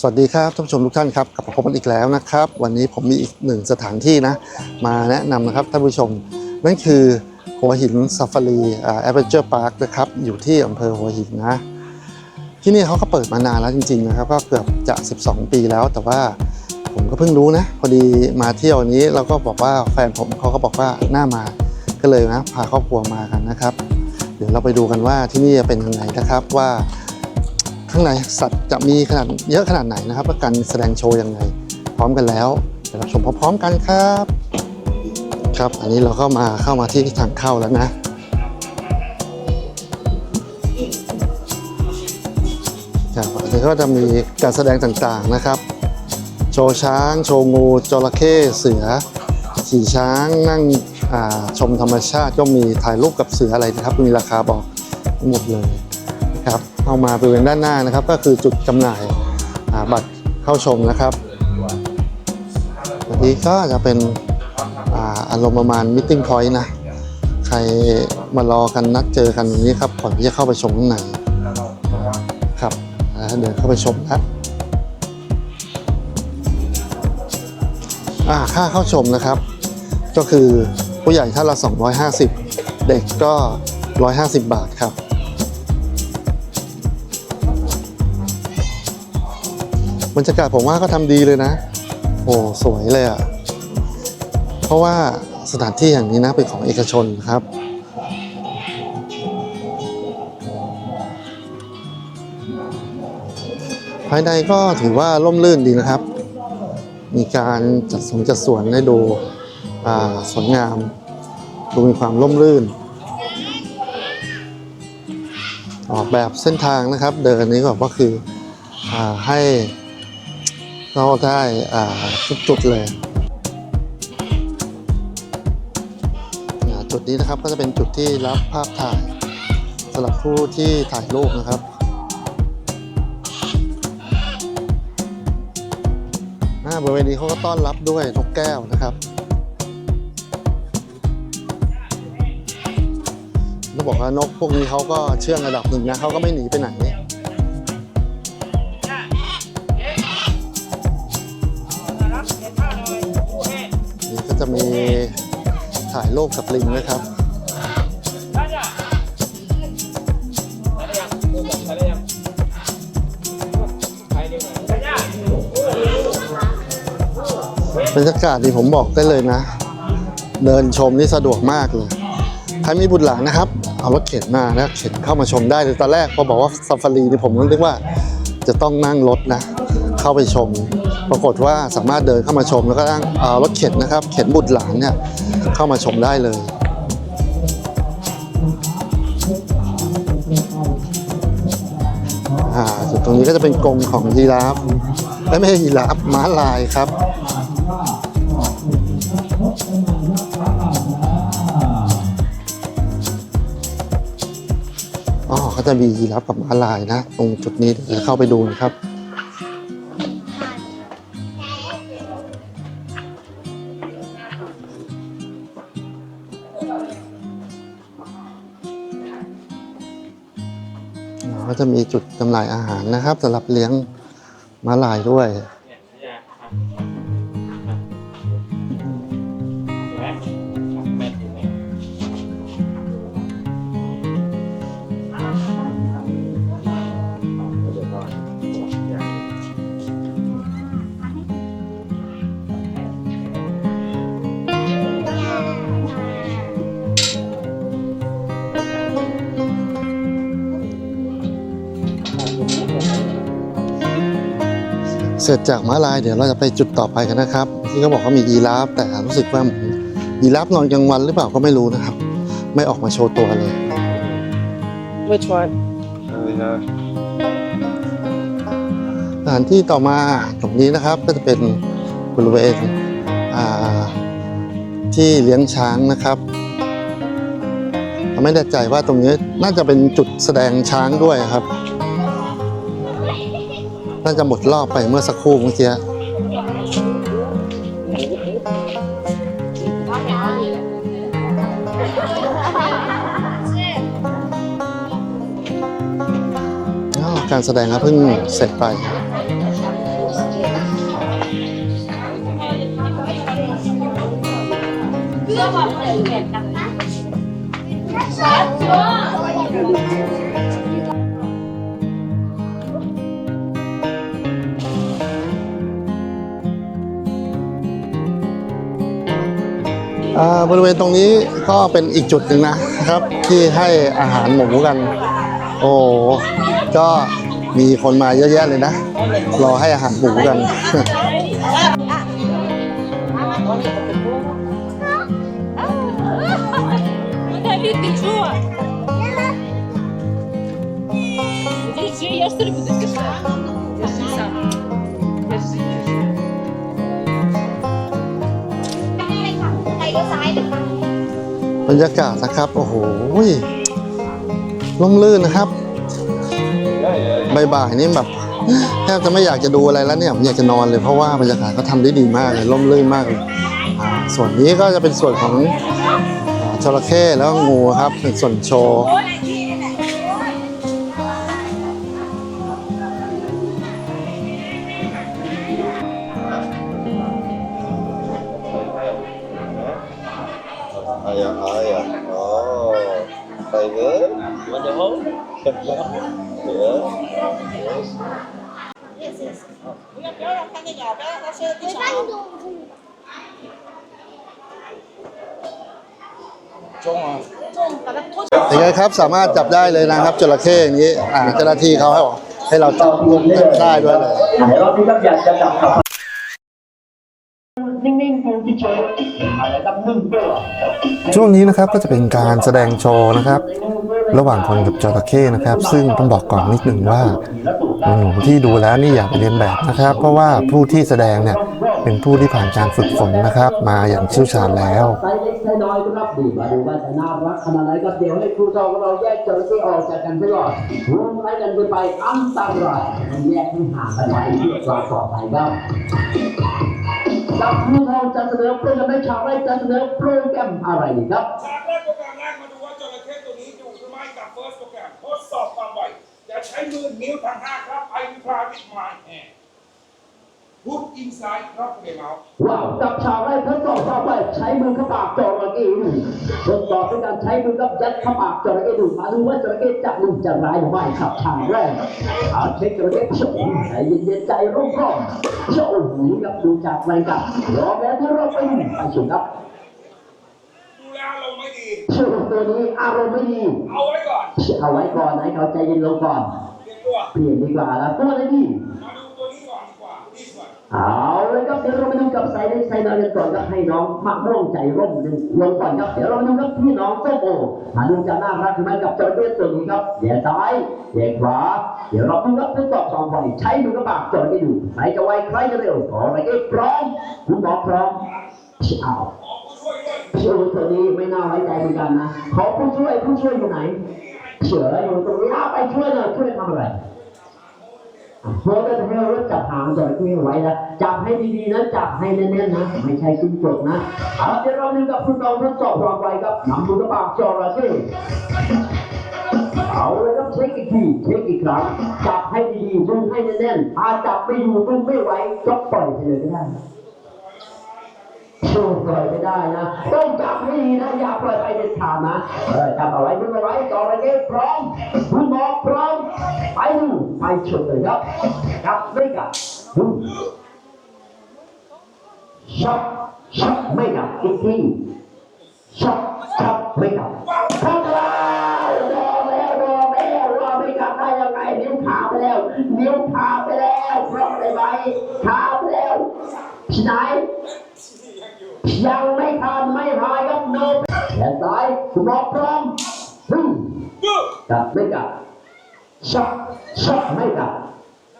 สวัสดีครับท่านผู้ชมทุกท่านครับกลับมาพบกันอีกแล้วนะครับ วันนี้ผมมีอีกหนึ่งสถานที่นะ มาแนะนำนะครับท่านผู้ชม นั่นคือหัวหินซาฟารีแอดเวนเจอร์พาร์คนะครับอยู่ที่อำเภอหัวหินนะ ที่นี่เขาก็เปิดมานานแล้วจริง ๆ นะครับ ก็เกือบจะ 12 ปีแล้ว แต่ว่าผมก็เพิ่งรู้นะ พอดีมาเที่ยวนี้เราก็บอกว่าแฟนผมเขาก็บอกว่าน่ามาก็เลยนะพาครอบครัวมากันนะครับ เดี๋ยวเราไปดูกันว่าที่นี่จะเป็นยังไงนะครับว่า ข้างในสัตว์จะมีขนาดเยอะขนาดไหนนะครับและการแสดงโชว์ยังไง พร้อมกันแล้วเดี๋ยวเราชมพร้อมๆกันครับ ครับ อันนี้เราก็มาเข้ามาที่ทางเข้าแล้วนะครับอันนี้ก็จะมีการแสดงต่างๆนะครับ โชว์ช้าง โชว์งูจระเข้เสือ ขี่ช้างนั่งชมธรรมชาติก็มีถ่ายรูปกับเสืออะไรนะครับ มีราคาบอกหมดเลย เข้ามาบริเวณด้านหน้านะครับ ก็คือจุดจำหน่ายบัตรเข้าชมนะครับวันนี้ก็จะเป็นอาอารมณ์ประมาณมิ e พอยต์นะใครมารอกันนัดเจอกันตรงนี้ครับก่อนที่จะเข้าไปชมข้างในครับอ่าเดินเข้าไปชมครับอ่าค่าเข้าชมนะครับ ก็คือผู้ใหญ่ท่านละ 250 เด็กก็ 150 บาทครับ บรรยากาศผมว่าก็ทำดีเลยนะ โอ้สวยเลยอะ่ะ เพราะว่าสถานที่อย่างนี้นะเป็นของเอกชนครับ ภายในก็ถือว่าร่มรื่นดีนะครับ มีการจัดสวนจัดสวนให้ดูสวยงาม ดูมีความร่มรื่น ออกแบบเส้นทางนะครับ เดินนี้ก็คืออให้ เราได้อ่าทุกจุดเลยจุดนี้นะครับก็จะเป็นจุดที่รับภาพถ่ายสำหรับผู้ที่ถ่ายรูปนะครับอ่าบริเวณนี้เขาก็ต้อนรับด้วยนกแก้วนะครับต้องบอกว่านกพวกนี้เขาก็เชื่องระดับหนึ่งนะเขาก็ไม่หนีไปไหน ถ่ายรูปกับลิงด้วยครับบรรยากาศที่ผมบอกได้เลยนะ เดินชมนี่สะดวกมากเลย ใครมีบุตรหลานนะครับ เอารถเข็นมานะเข็นเข้ามาชมได้เลยตอนแรกพอบอกว่าซาฟารีนี่ผมนึกว่าจะต้องนั่งรถนะ เข้าไปชม ปรากฏว่าสามารถเดินเข้ามาชมแล้วก็นั่งรถเข็นนะครับ เข็นบุตรหลานเนี่ยเข้ามาชมได้เลยอ่าจุดตรงนี้ก็จะเป็นกรงของยีราฟเอ้ยไม่ใช่ยีราฟม้าลายครับอ๋อเขาจะมียีราฟกับม้าลายนะ ตรงจุดนี้เดี๋ยวเข้าไปดูนะครับ จุดจำหน่ายอาหารนะครับสำหรับเลี้ยงม้าลายด้วย เสร็จจากม้าลายเดี๋ยวเราจะไปจุดต่อไปกันนะครับ ที่เขาบอกว่ามียีราฟแต่รู้สึกว่าเหมือนยีราฟนอนกลางวันหรือเปล่าก็ไม่รู้นะครับ ไม่ออกมาโชว์ตัวเลย Which one? สถานที่ต่อมาตรงนี้นะครับก็จะเป็นบริเวณอ่าที่เลี้ยงช้างนะครับไม่แน่ใจว่าตรงนี้น่าจะเป็นจุดแสดงช้างด้วยครับ น่าจะหมดรอบไปเมื่อสักครู่เมื่อกี้การแสดงครับเพิ่งเสร็จไปเพื่อความเป็ะเอียดนะคะ บริเวณตรงนี้ก็เป็นอีกจุดหนึ่งนะครับ ที่ให้อาหารหมูกัน โอ้ก็มีคนมาเยอะแยะเลยนะ รอให้อาหารหมูกัน你吃，要？ บรรยากาศนะครับโอ้โหล่มลื่นนะครับบ่ายๆนี่แบบแทบจะไม่อยากจะดูอะไรแล้วเนี่ยผมอยากจะนอนเลยเพราะว่าบรรยากาศเขาทำได้ดีมากเลยล่มลื่นมากเลยอ่าส่วนนี้ก็จะเป็นส่วนของจระเข้แล้วงูครับเป็นส่วนโชว์ Ayah, ayah. Oh, tiger. You want the hole? yeah. Yes. ยังไงครับสามารถจับได้เลยนะครับจระเข้อย่างนี้อ่าเจ้าหน้าที่เขาให้บอกให้เราจับลงได้ด้วยเลย ไหนรอบนี้ครับอยากจะจับกับนิ่งๆดูเฉยๆอะไรครับนึ่งเปรี้ยว ช่วงนี้นะครับก็จะเป็นการแสดงโชว์นะครับ ระหว่างคนกับจระเข้นะครับ ซึ่งต้องบอกก่อนนิดหนึ่งว่าหนูที่ดูแล้วนี่อย่าไปเรียนแบบนะครับ เพราะว่าผู้ที่แสดงเนี่ยเป็นผู้ที่ผ่านการฝึกฝนนะครับ มาอย่างเชี่ยวชาญแล้วไซส์เล็กไซส์น้อยก็รับดีมาดูว่าจะน่ารักขนาดไหนก็เดี๋ยวให้ครูทองเราแยกจระเข้ออกจากกันไปก่อนรวมไล่กันไปไปอันตรายมันแยกให้ห่างกันไว้เพื่อความปลอดภัยครับ กับครูทองจะเสนอโปรแกรมให้ชาวไร่จะเสนอโปรแกรมอะไรครับฉากแรกโปรแกรมแรกมาดูว่าจระเข้ตัวนี้อยู่หรือไม่กับเฟิร์สโปรแกรมทดสอบความไหวจะใช้มือนิ้วทางห้าครับไอวิพาวิทมายแห่ กมเอาว้าวกับฉากแรกทดสอบความไวใช้มือเข้าปากจระเข้ดูทดสอบด้วยการใช้มือกับยัดเข้าปากจระเข้ดูมาดูว่าจระเข้จะดุจะร้ายหรือไม่ครับฉากแรกเอาเช็คจระเข้ชมใจเย็นๆใจร่มร่มๆโชว์หูกับดูจากรายการรอแล้วที่เราไปดูไปชมครับดูแลลงไม่ดีโชว์ตัวนี้อารมณ์ไม่ดีเอาไว้ก่อนเอาไว้ก่อนให้เขาใจเย็นลงก่อนเตรียมตัวเปลี่ยนดีกว่าแล้วตัวไหนดีมาดูตัวนี้ก่อนดีกว่าดีสุด เอาเลยครับเดี๋ยวเราไปดูกับไซเล็กไซน้อยกันก่อนครับให้น้องมะม่วงใจร่มหนึ่งลงก่อนครับเดี๋ยวเราไปดูครับพี่น้องส้มโอมาดูจะน่ารักไหมกับจระเข้ตัวนี้ครับเดี๋ยวซ้ายเดี๋ยวขวาเดี๋ยวเราดูครับทดสอบสองฝ่ายใช้มือกระบากจระเข้ดูใครจะไวใครจะเร็วขออะไรก็พร้อมคุณหมอพร้อมเอาขอผู้ช่วยด้วยผู้ช่วยตัวนี้ไม่น่าไว้ใจเหมือนกันนะขอผู้ช่วยผู้ช่วยอยู่ไหนเฉยอยู่ตรงนี้เอาไปช่วยหน่อยช่วยทำอะไร โค้ชจะให้เราจับหางจระเข้ไว้นะจับให้ดีๆนะจับให้แน่นๆนะไม่ใช่จิ้งจกนะเอาเดี๋ยวเราดูกับคุณน้องทดสอบความไวครับนำมือกระปากจระเข้เอาเลยครับเช็คอีกทีเช็คอีกครั้งจับให้ดีๆดึงให้แน่นๆถ้าจับไม่อยู่ดึงไม่ไหวก็ปล่อยไปเลยก็ได้ช่วยปล่อยไม่ได้นะ ต้องจับให้ดีนะอย่าปล่อยไปเด็ดขาดนะจับเอาไว้ดึงเอาไว้จระเข้พร้อมคุณหมอพร้อม ไปดูไปชมเลยครับครับไม่กับช็อตช็อตไม่กับอีกทีช็อตช็อตไม่กับเข้าแล้วรอแล้วรอแล้วรอไม่กับได้ยังไงนิ้วขาไปแล้ว นิ้วขาไปแล้วเพราะอะไรไหมขาไปแล้วที่ไหนยังไม่ทานไม่หายครับโนแขนซ้ายคุณหมอพร้อมพึ่งดูกลับไม่กับ ช็อตช็อตไม่กลับ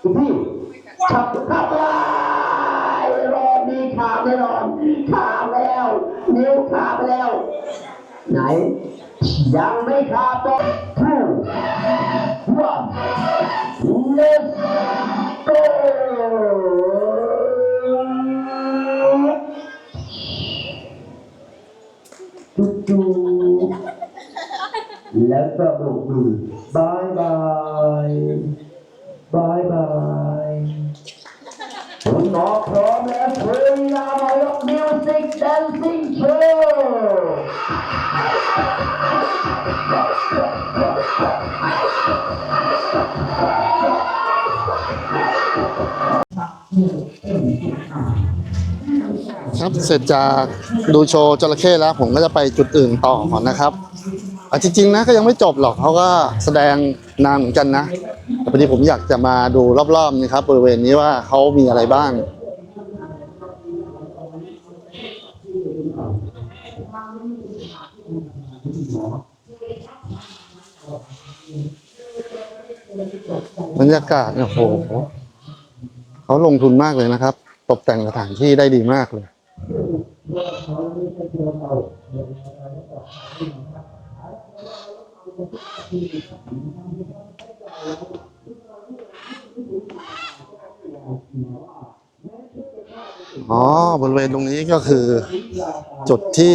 อีกทีช็อตกลับได้รอมีขาแน่นอนขาแล้ว นิ้วขาไปแล้ว ไหน ยังไม่ขาดต้อง two one let's go จู่ๆแล้วก็โบกมือ บายบายบายบายคุณหมอพร้อมแล้วเชิญนามายกมิวสิกแดนซิ่งโชว์ครับเสร็จจากดูโชว์จระเข้แล้วผมก็จะไปจุดอื่นต่อก่อนนะครับ อะจริงๆนะก็ยังไม่จบหรอกเขาก็แสดงนานเหมือนกันนะแต่พอดีผมอยากจะมาดูรอบๆนี่ครับบริเวณนี้ว่าเขามีอะไรบ้าง บรรยากาศเนี่ยโอ้โหเขาลงทุนมากเลยนะครับ ตกแต่งสถานที่ได้ดีมากเลย อ๋อบริเวณตรงนี้ก็คือ จุดที่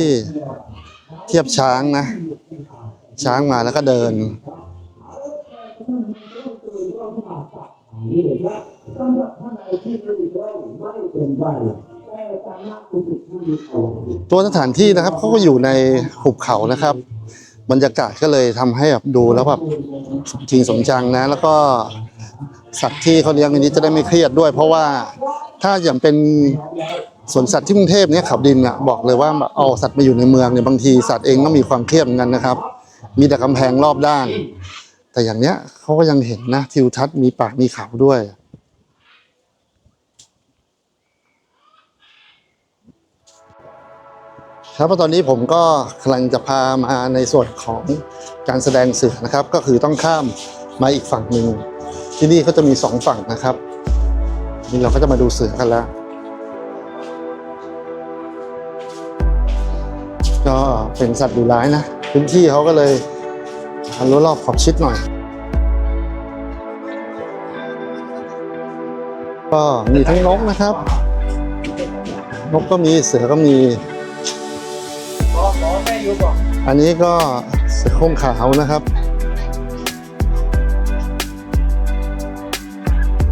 เทียบช้างนะ ช้างมาแล้วก็เดิน ตัวสถานที่นะครับเขาก็อยู่ในหุบเขานะครับ บรรยากาศก็เลยทำให้แบบดูแล้วแบบจริงสมจังนะ แล้วก็สัตว์ที่เขาเลี้ยงอันนี้จะได้ไม่เครียดด้วย เพราะว่าถ้าอย่างเป็นสวนสัตว์ที่กรุงเทพเนี่ยเขาดินอะบอกเลยว่าเอาสัตว์มาอยู่ในเมืองเนี่ยบางทีสัตว์เองก็มีความเครียดเหมือนกันนะครับ มีแต่กำแพงรอบด้าน แต่อย่างเนี้ยเขาก็ยังเห็นนะทิวทัศน์มีป่ามีเขาด้วย ครับเพราะตอนนี้ผมก็กำลังจะพามาในส่วนของการแสดงเสือนะครับ ก็คือต้องข้ามมาอีกฝั่งหนึ่งที่นี่เขาจะมีสองฝั่งนะครับนี่เราก็จะมาดูเสือกันแล้วก็เป็นสัตว์ดุร้ายนะพื้นที่เขาก็เลยรั้วรอบขอบชิดหน่อย ก็มีทั้งนกนะครับ นกก็มีเสือก็มี อันนี้ก็สือโคงขาวนะครับ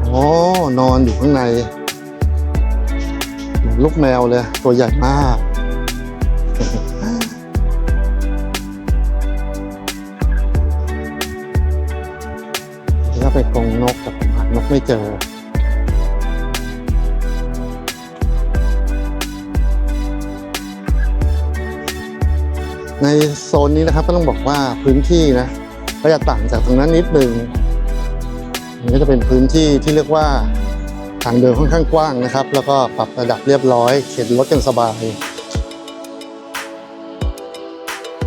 โอ้นอนอยู่ข้างในเหมือนลูกแมวเลย ตัวใหญ่มาก นี่ก็ไปกรงนกแต่ผมหานกไม่เจอ ในโซนนี้นะครับก็ต้องบอกว่าพื้นที่นะก็จะต่างจากตรงนั้นนิดนึงมันก็จะเป็นพื้นที่ที่เรียกว่าทางเดินค่อนข้างกว้างนะครับ แล้วก็ปรับระดับเรียบร้อยเข็นรถกันสบาย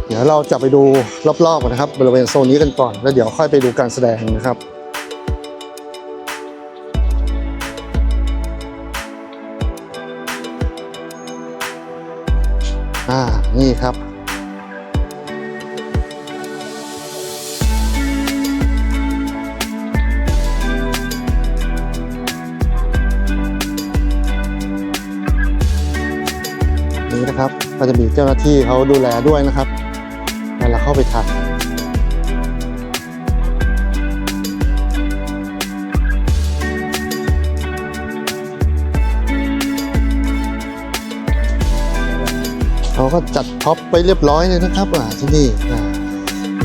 เดี๋ยวเราจะไปดูรอบๆนะครับ บริเวณโซนนี้กันก่อนแล้วเดี๋ยวค่อยไปดูการแสดงนะครับอ่านี่ครับ ก็จะมีเจ้าหน้าที่เขาดูแลด้วยนะครับเวลาเข้าไปถ่ายเขาก็จัดท็อปไว้เรียบร้อยเลยนะครับที่นี่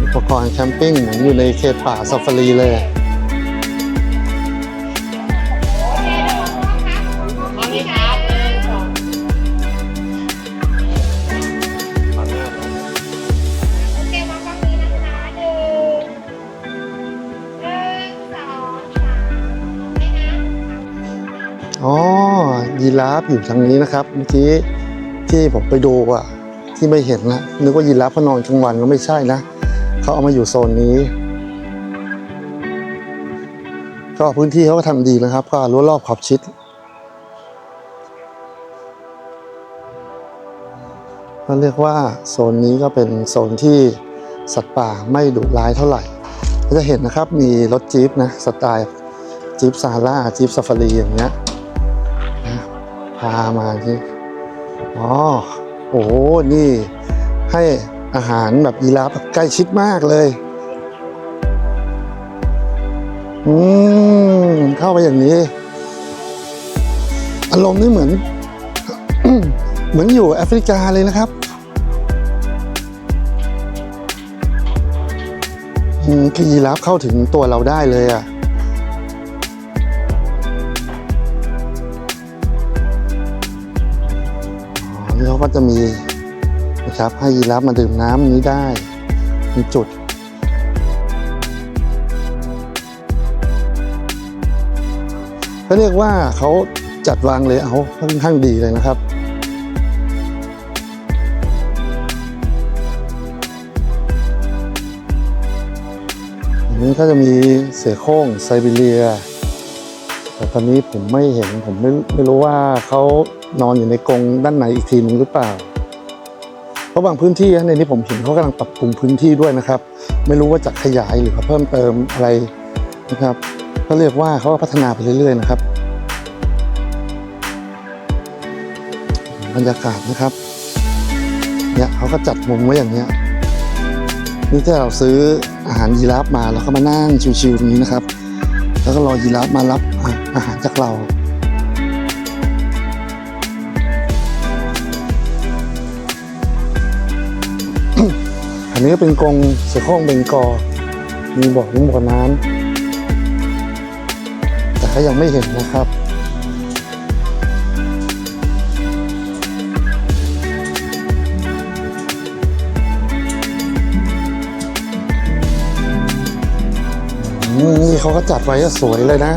อุปกรณ์แคมปิ้งเหมือนอยู่ในเขตป่าซาฟารีเลย อยู่ทางนี้นะครับ เมื่อกี้ที่ผมไปดูอะที่ไม่เห็นนะนึกว่ายีราฟเขานอนกลางวันก็ไม่ใช่นะเขาเอามาอยู่โซนนี้ ก็พื้นที่เขาก็ทำดีนะครับ ก็รั้วรอบขอบชิดก็เรียกว่าโซนนี้ก็เป็นโซนที่สัตว์ป่าไม่ดุร้ายเท่าไหร่ก็จะเห็นนะครับมีรถจี๊ปนะสไตล์จี๊ปซาร่าจี๊ปซาฟารีอย่างเงี้ย พามาที่อ๋อโอ้โหนี่ให้อาหารแบบยีราฟใกล้ชิดมากเลย อืมเข้าไปอย่างนี้ อารมณ์นี่เหมือน เหมือนอยู่แอฟริกาเลยนะครับอืมคือยีราฟเข้าถึงตัวเราได้เลยอะ เขาก็จะมีนะครับให้ยีราฟมาดื่มน้ำนี้ได้มีจุดก็เรียกว่าเขาจัดวางเลยเอาค่อนข้างดีเลยนะครับอันนี้ก็จะมีเสือโคร่งไซบีเรีย แต่ตอนนี้ผมไม่เห็นผมไม่ไม่รู้ว่าเขา นอนอยู่ในกรงด้านในอีกทีนึงหรือเปล่า เพราะบางพื้นที่ในนี้ผมเห็นเขากำลังปรับปรุงพื้นที่ด้วยนะครับ ไม่รู้ว่าจะขยายหรือเพิ่มเติมอะไรนะครับก็เรียกว่าเขาก็พัฒนาไปเรื่อย ๆ นะครับ บรรยากาศนะครับเนี่ยเขาก็จัดมุมไว้อย่างเนี้ยนี่ถ้าเราซื้ออาหารยีราฟมาเราก็มานั่งชิวๆตรงนี้นะครับ แล้วก็รอยีราฟมารับอาหารจากเรา อันนี้เป็นกรงเสือโคร่งเบงกอ มีบ่อน้ำบ่อน้ำแต่ก็ยังไม่เห็นนะครับนี่เขาก็จัดไว้สวยเลยนะ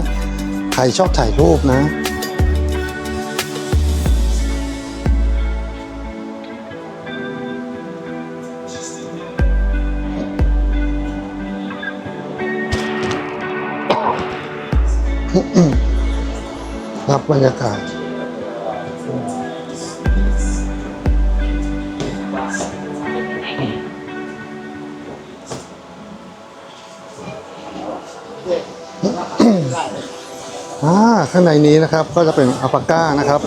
ใครชอบถ่ายรูปนะ รับบรรยากาศอ่าข้างในนี้นะครับก็จะเป็นอัลปาก้านะครับ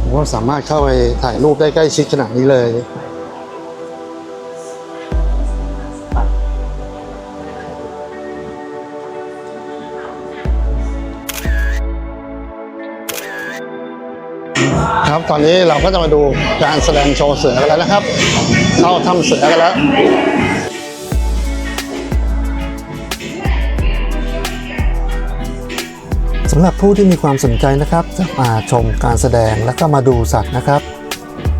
ผมว่าสามารถเข้าไปถ่ายรูปได้ใกล้ชิดขนาดนี้เลย ครับ ตอนนี้เราก็จะมาดูการแสดงโชว์เสือกันแล้วนะครับ เข้าถ้ำเสือกันแล้วสำหรับผู้ที่มีความสนใจนะครับจะมาชมการแสดงแล้วก็มาดูสัตว์นะครับ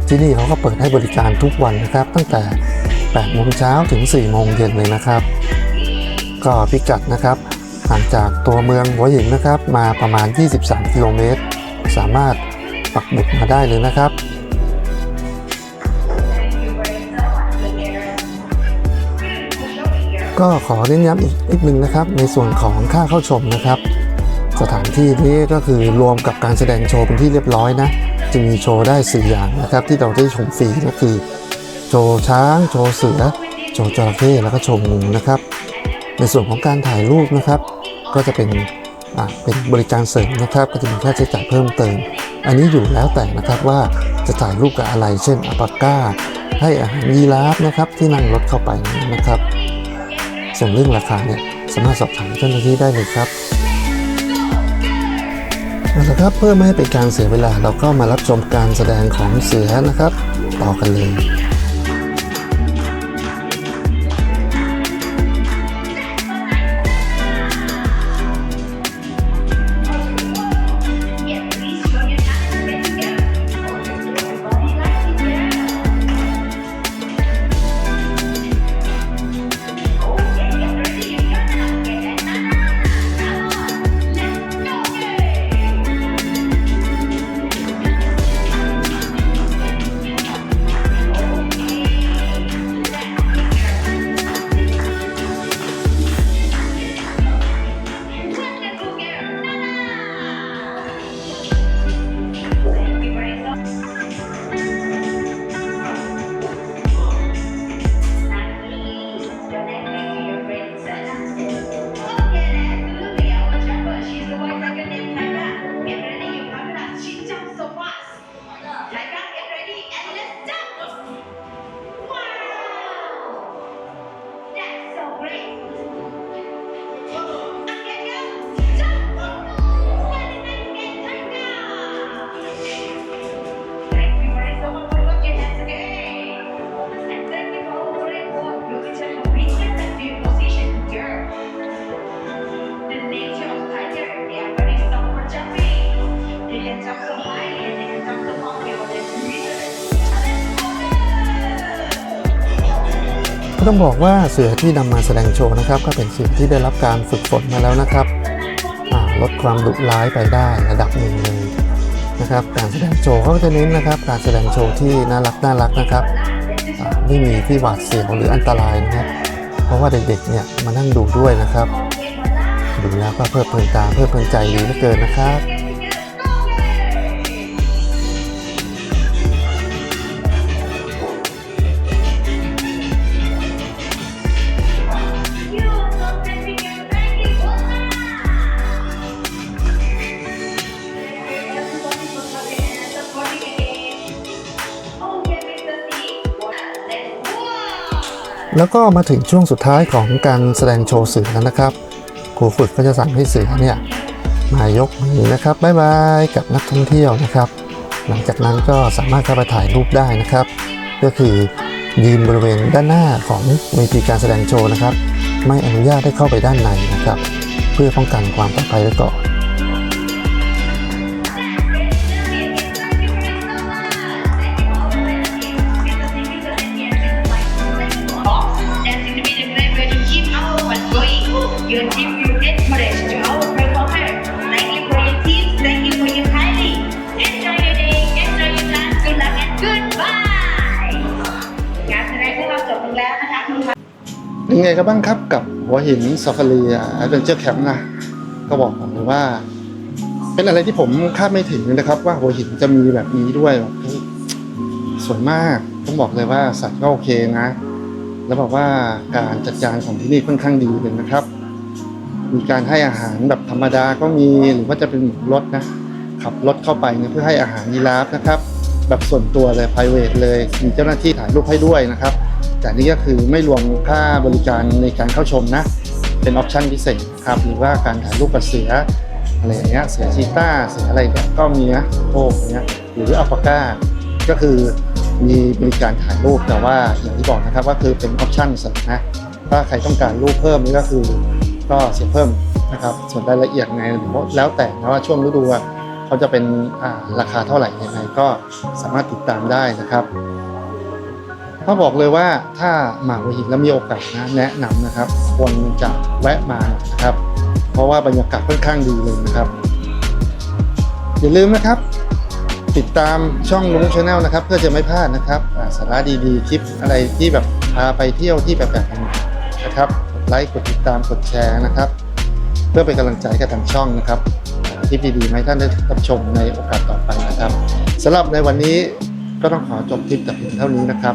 ที่นี่เขาก็เปิดให้บริการทุกวันนะครับ ตั้งแต่8โมงเช้าถึง 4 โมงเย็นเลยนะครับ ก็พิกัดนะครับห่างจากตัวเมืองหัวหินนะครับ มาประมาณ 23 กิโลเมตร สามารถ ปักหมุดมาได้เลยนะครับ ก็ขอเน้นย้ำอีกนิดนึงนะครับ ในส่วนของค่าเข้าชมนะครับ สถานที่นี้ก็คือรวมกับการแสดงโชว์เป็นที่เรียบร้อยนะจะมีโชว์ได้ 4 อย่างนะครับ ที่เราได้ชมฟรีก็คือ โชว์ช้าง โชว์เสือ โชว์จระเข้แล้วก็โชว์งูนะครับ ในส่วนของการถ่ายรูปนะครับ ก็จะเป็นเป็นบริการเสริมนะครับ ก็จะมีค่าใช้จ่ายเพิ่มเติม อันนี้อยู่แล้วแต่นะครับว่าจะถ่ายรูปกับอะไร เช่นอัปาก้า ให้อาหารยีราฟนะครับที่นั่งรถเข้าไปนะครับ ส่วนเรื่องราคาเนี่ยสามารถสอบถามเจ้าหน้าที่ได้เลยครับเอาละครับเพื่อไม่ให้เป็นการเสียเวลาเราก็มารับชมการแสดงของเสือนะครับ ต่อกันเลย ต้องบอกว่าเสือที่นำมาแสดงโชว์นะครับ ก็เป็นเสือที่ได้รับการฝึกฝนมาแล้วนะครับลดความดุร้ายไปได้ระดับหนึ่งเลยนะครับ การแสดงโชว์เขาก็จะเน้นนะครับ การแสดงโชว์ที่น่ารักน่ารักนะครับไม่มีที่หวาดเสียวหรืออันตรายนะครับเพราะว่าเด็กๆเนี่ยมานั่งดูด้วยนะครับ ดูแล้วก็เพลิดเพลินตาเพลิดเพลินใจดีเหลือเกินนะครับ แล้วก็มาถึงช่วงสุดท้ายของการแสดงโชว์เสือนะครับครูฝึกก็จะสั่งให้เสือเนี่ยมายกมือนะครับบ๊ายบายกับนักท่องเที่ยวนะครับ หลังจากนั้นก็สามารถเข้าไปถ่ายรูปได้นะครับ ก็คือยืนบริเวณด้านหน้าของเวทีการแสดงโชว์นะครับ ไม่อนุญาตให้เข้าไปด้านในนะครับ เพื่อป้องกันความปลอดภัยไว้ก่อน เป็นไงกันบ้างครับกับหัวหินซ a ฟารีแอดเวนเจอร์แคมป์นะก็บอกผมเลยว่า เป็นอะไรที่ผมคาดไม่ถึงนะครับ ว่าหัวหินจะมีแบบนี้ด้วยแบบสวยมากต้องบอกเลยว่าสัตว์ก็โอเคนะ แล้วบอกว่าการจัดการของที่นี่ค่อนข้างดีเลยนะครับ มีการให้อาหารแบบธรรมดาก็มีหรือว่าจะเป็นรถนะขับรถเข้าไปเนี่ยเพื่อให้อาหารยีราฟนะครับ แบบส่วนตัวเลย p r i v a t เลยมีเจ้าหน้าที่ถ่ายรูปให้ด้วยนะครับ แต่นี่ก็คือไม่รวมค่าบริการในการเข้าชมนะ เป็นออปชั่นพิเศษครับหรือว่าการถ่ายรูปกับเสืออะไรอย่างเงี้ยเสือชีต้าเสืออะไรเนี่ยก็มีนะโอ้เงี้ยหรืออัลปาก้าก็คือมีบริการถ่ายรูปแต่ว่าอย่างที่บอกนะครับว่าคือเป็นออปชั่นเสริมนะถ้าใครต้องการรูปเพิ่มนี่ก็คือก็เสียเพิ่มนะครับส่วนรายละเอียดไงแล้วแต่นะว่าช่วงฤดูเขาจะเป็นราคาเท่าไหร่ยังไงก็สามารถติดตามได้นะครับ ถ้าบอกเลยว่าถ้ามาหัวหินแล้วมีโอกาสนะแนะนำนะครับควรจะแวะมานะครับ เพราะว่าบรรยากาศค่อนข้างดีเลยนะครับ อย่าลืมนะครับ ติดตามช่องลุงชาแนลนะครับ เพื่อจะไม่พลาดนะครับสาระดีๆคลิปอะไรที่แบบพาไปเที่ยวที่แบบแบบนี้นะครับไลค์กดติดตามกดแชร์นะครับ เพื่อเป็นกำลังใจกับทางช่องนะครับคลิปดีๆมาให้ท่านได้รับชมในโอกาสต่อไปนะครับสำหรับในวันนี้ก็ต้องขอจบคลิปแต่เพียงเท่านี้นะครับ